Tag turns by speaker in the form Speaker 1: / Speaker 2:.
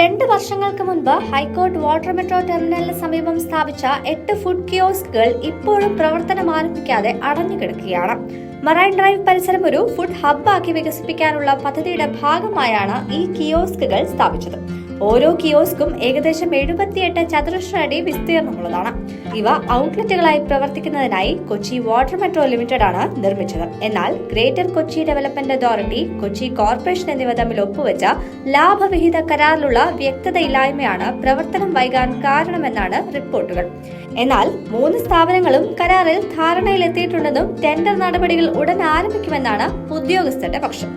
Speaker 1: വർഷങ്ങൾക്ക് മുൻപ് high court water metro ടെർമിനലിന് സമീപം സ്ഥാപിച്ച എട്ട് ഫുഡ് കിയോസ്കുകൾ ഇപ്പോഴും പ്രവർത്തനം ആരംഭിക്കാതെ അടഞ്ഞുകിടക്കുകയാണ് മറൈൻ ഡ്രൈവ് പരിസരം ഒരു ഫുഡ് ഹബ്ബാക്കി വികസിപ്പിക്കാനുള്ള പദ്ധതിയുടെ ഭാഗമായാണ് ഈ കിയോസ്കുകൾ സ്ഥാപിച്ചത്. ഓരോ കിയോസ്കും ഏകദേശം എഴുപത്തിയെട്ട് ചതുരശ്ര അടി വിസ്തീർണമുള്ളതാണ്. ഇവ ഔട്ട്ലെറ്റുകളായി പ്രവർത്തിക്കുന്നതിനായി കൊച്ചി വാട്ടർ മെട്രോ ലിമിറ്റഡ് ആണ് നിർമ്മിച്ചത്. എന്നാൽ greater Kochi development authority Kochi corporation എന്നിവ തമ്മിൽ ഒപ്പുവെച്ച ലാഭവിഹിത കരാറിലുള്ള വ്യക്തതയില്ലായ്മയാണ് പ്രവർത്തനം വൈകാൻ കാരണമെന്നാണ് റിപ്പോർട്ടുകൾ. എന്നാൽ മൂന്ന് സ്ഥാപനങ്ങളും കരാറിൽ ധാരണയിലെത്തിയിട്ടുണ്ടെന്നും ടെൻഡർ നടപടികൾ ഉടൻ ആരംഭിക്കുമെന്നാണ് ഉദ്യോഗസ്ഥരുടെ പക്ഷം.